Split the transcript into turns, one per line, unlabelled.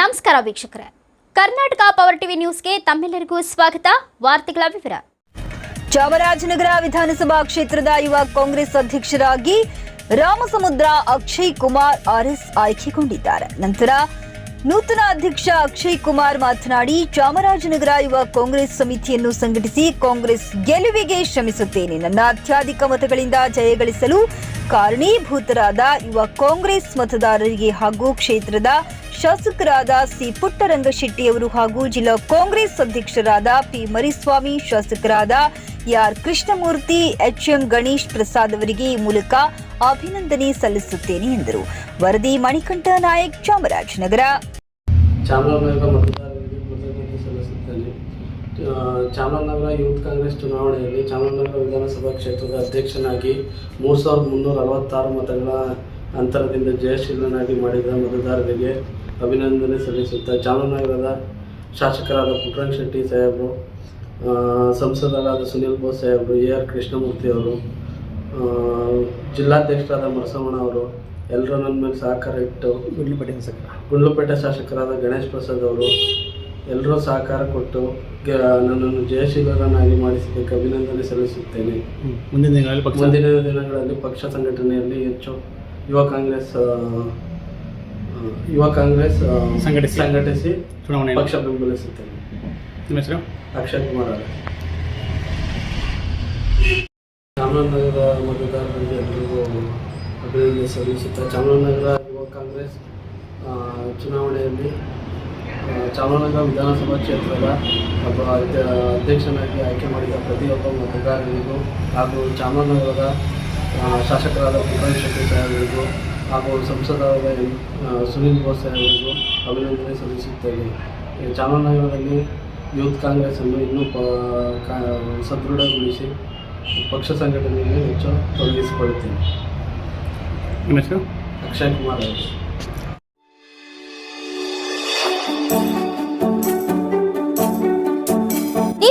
ನಮಸ್ಕಾರ ವೀಕ್ಷಕರೇ. Karnataka power TV ನ್ಯೂಸ್ಗೆ ತಮ್ಮೆಲ್ಲರಿಗೂ ಸ್ವಾಗತ. ವಾರ್ತೆಗಳ ವಿವರ.
ಚಾಮರಾಜನಗರ ವಿಧಾನಸಭಾ ಕ್ಷೇತ್ರದ ಯುವ ಕಾಂಗ್ರೆಸ್ ಅಧ್ಯಕ್ಷರಾಗಿ ರಾಮಸಮುದ್ರ ಅಕ್ಷಯ್ ಕುಮಾರ್ ಆರ್ಎಸ್ ಆಯ್ಕೆಗೊಂಡಿದ್ದಾರೆ. ನಂತರ ನೂತನ ಅಧ್ಯಕ್ಷ ಅಕ್ಷಯ್ ಕುಮಾರ್ ಮಾತನಾಡಿ, ಚಾಮರಾಜನಗರ ಯುವ ಕಾಂಗ್ರೆಸ್ ಸಮಿತಿಯನ್ನು ಸಂಘಟಿಸಿ ಕಾಂಗ್ರೆಸ್ ಗೆಲುವಿಗೆ ಶ್ರಮಿಸುತ್ತೇನೆ. ನನ್ನ ಅತ್ಯಾಧಿಕ ಮತಗಳಿಂದ ಜಯಗಳಿಸಲು ಕಾರಣೀಭೂತರಾದ ಯುವ ಕಾಂಗ್ರೆಸ್ ಮತದಾರರಿಗೆ ಹಾಗೂ ಕ್ಷೇತ್ರದ ಶಾಸಕರಾದ ಸಿ ಪುಟ್ಟರಂಗಶೆಟ್ಟಿಯವರು ಹಾಗೂ ಜಿಲ್ಲಾ ಕಾಂಗ್ರೆಸ್ ಅಧ್ಯಕ್ಷರಾದ ಪಿ ಮರಿಸ್ವಾಮಿ, ಶಾಸಕರಾದ R Krishnamurthy, H M Ganesh Prasad ಅವರಿಗೆ ಈ ಮೂಲಕ ಅಭಿನಂದನೆ ಸಲ್ಲಿಸುತ್ತೇನೆ ಎಂದರು. ವರದಿ ಮಣಿಕಂಠ ನಾಯಕ್ ಚಾಮರಾಜನಗರ
ಚಾಮರಾಜನಗರ ಮತದಾರರಿಗೆ ಕೃತಜ್ಞತೆ ಸಲ್ಲಿಸುತ್ತೇನೆ ಆ, ಚಾಮರಾಜನಗರ ಯೂತ್ ಕಾಂಗ್ರೆಸ್ ಚುನಾವಣೆಯಲ್ಲಿ ಚಾಮರಾಜನಗರ ವಿಧಾನಸಭಾ ಕ್ಷೇತ್ರದ ಅಧ್ಯಕ್ಷನಾಗಿ ಮೂರು ಸಾವಿರದ ಮುನ್ನೂರ ಅರವತ್ತಾರು ಮತಗಳ ಅಂತರದಿಂದ ಜಯಶೀಲನಾಗಿ ಮಾಡಿದ ಮತದಾರರಿಗೆ ಅಭಿನಂದನೆ ಸಲ್ಲಿಸುತ್ತಾ ಚಾಮರಾಜನಗರದ ಶಾಸಕರಾದ ಪುಟ್ರಂಗ್ ಶೆಟ್ಟಿ ಸಾಹೇಬರು ಸಂಸದರಾದ ಸುನಿಲ್ ಬೋಸ್ ಸಾಹೇಬರು ಎ ಆರ್ ಕೃಷ್ಣಮೂರ್ತಿ ಅವರು ಜಿಲ್ಲಾಧ್ಯಕ್ಷರಾದ ಮರಸಮಣ ಅವರು ಎಲ್ಲರೂ ನನ್ನ ಮೇಲೆ ಸಹಕಾರ ಇಟ್ಟು ಗುಂಡ್ಲುಪೇಟೆ ಗುಂಡ್ಲುಪೇಟೆ ಶಾಸಕರಾದ ಗಣೇಶ್ ಪ್ರಸಾದ್ ಅವರು ಎಲ್ಲರೂ ಸಹಕಾರ ಕೊಟ್ಟು ಗ- ನನ್ನನ್ನು ಜಯಶೀಲರನ್ನಾಗಿ ಮಾಡಿಸಿದ್ದಕ್ಕೆ ಅಭಿನಂದನೆ ಸಲ್ಲಿಸುತ್ತೇನೆ.
ಮುಂದಿನ ದಿನಗಳಲ್ಲಿ ಪಕ್ಷ
ಮುಂದಿನ ದಿನಗಳಲ್ಲಿ ಪಕ್ಷ ಸಂಘಟನೆಯಲ್ಲಿ ಹೆಚ್ಚು ಯುವ ಕಾಂಗ್ರೆಸ್ ಆ, ಆ, ಯುವ ಕಾಂಗ್ರೆಸ್ ಆ,
ಸಂಘಟಿಸಿ.
ಸಂಘಟಿಸಿ
ಚುನಾವಣೆ
ಪಕ್ಷ ಬೆಂಬಲಿಸುತ್ತೇನೆ.
ನಿಮ್ಮ ಹೆಸರು?
ಅಕ್ಷಯ್ ಕುಮಾರ್ ಅವರ. ಚಾಮರಾಜನಗರ ಮತದಾರರಿಗೆ ಎಲ್ಲರಿಗೂ ಅಭಿನಂದನೆ ಸಲ್ಲಿಸುತ್ತಾ ಚಾಮರಾಜನಗರ ಯುವ ಕಾಂಗ್ರೆಸ್ ಆ, ಚುನಾವಣೆಯಲ್ಲಿ ಚಾಮರಾಜನಗರ ವಿಧಾನಸಭಾ ಕ್ಷೇತ್ರದ ಒಬ್ಬ ಅಧ್ಯ- ಅಧ್ಯಕ್ಷನಾಗಿ ಆಯ್ಕೆ ಮಾಡಿದ ಪ್ರತಿಯೊಬ್ಬ ಮತದಾರರಿಗೂ ಹಾಗೂ ಚಾಮರಾಜನಗರದ ಶಾಸಕರಾದ ಪುಟ್ಟರಾಜ ಶೆಟ್ಟಿ ಸಾಹೇಬರಿಗೂ ಹಾಗೂ ಸಂಸದರಾದ ಎಂ ಸುನೀಲ್ ಬೋಸ್ ಸಾಹೇಬರಿಗೂ ಅಭಿನಂದನೆ ಸಲ್ಲಿಸುತ್ತೇನೆ. ಚಾಮರಾಜನಗರದಲ್ಲಿ ಯೂತ್ ಕಾಂಗ್ರೆಸ್ಸನ್ನು ಇನ್ನೂ ಸದೃಢಗೊಳಿಸಿ ಪಕ್ಷ ಸಂಘಟನೆಯಲ್ಲಿ ಹೆಚ್ಚು ತೊಡಗಿಸಿಕೊಳ್ಳುತ್ತೇನೆ. ಅಕ್ಷಯ್ ಕುಮಾರ್ ಅವರು.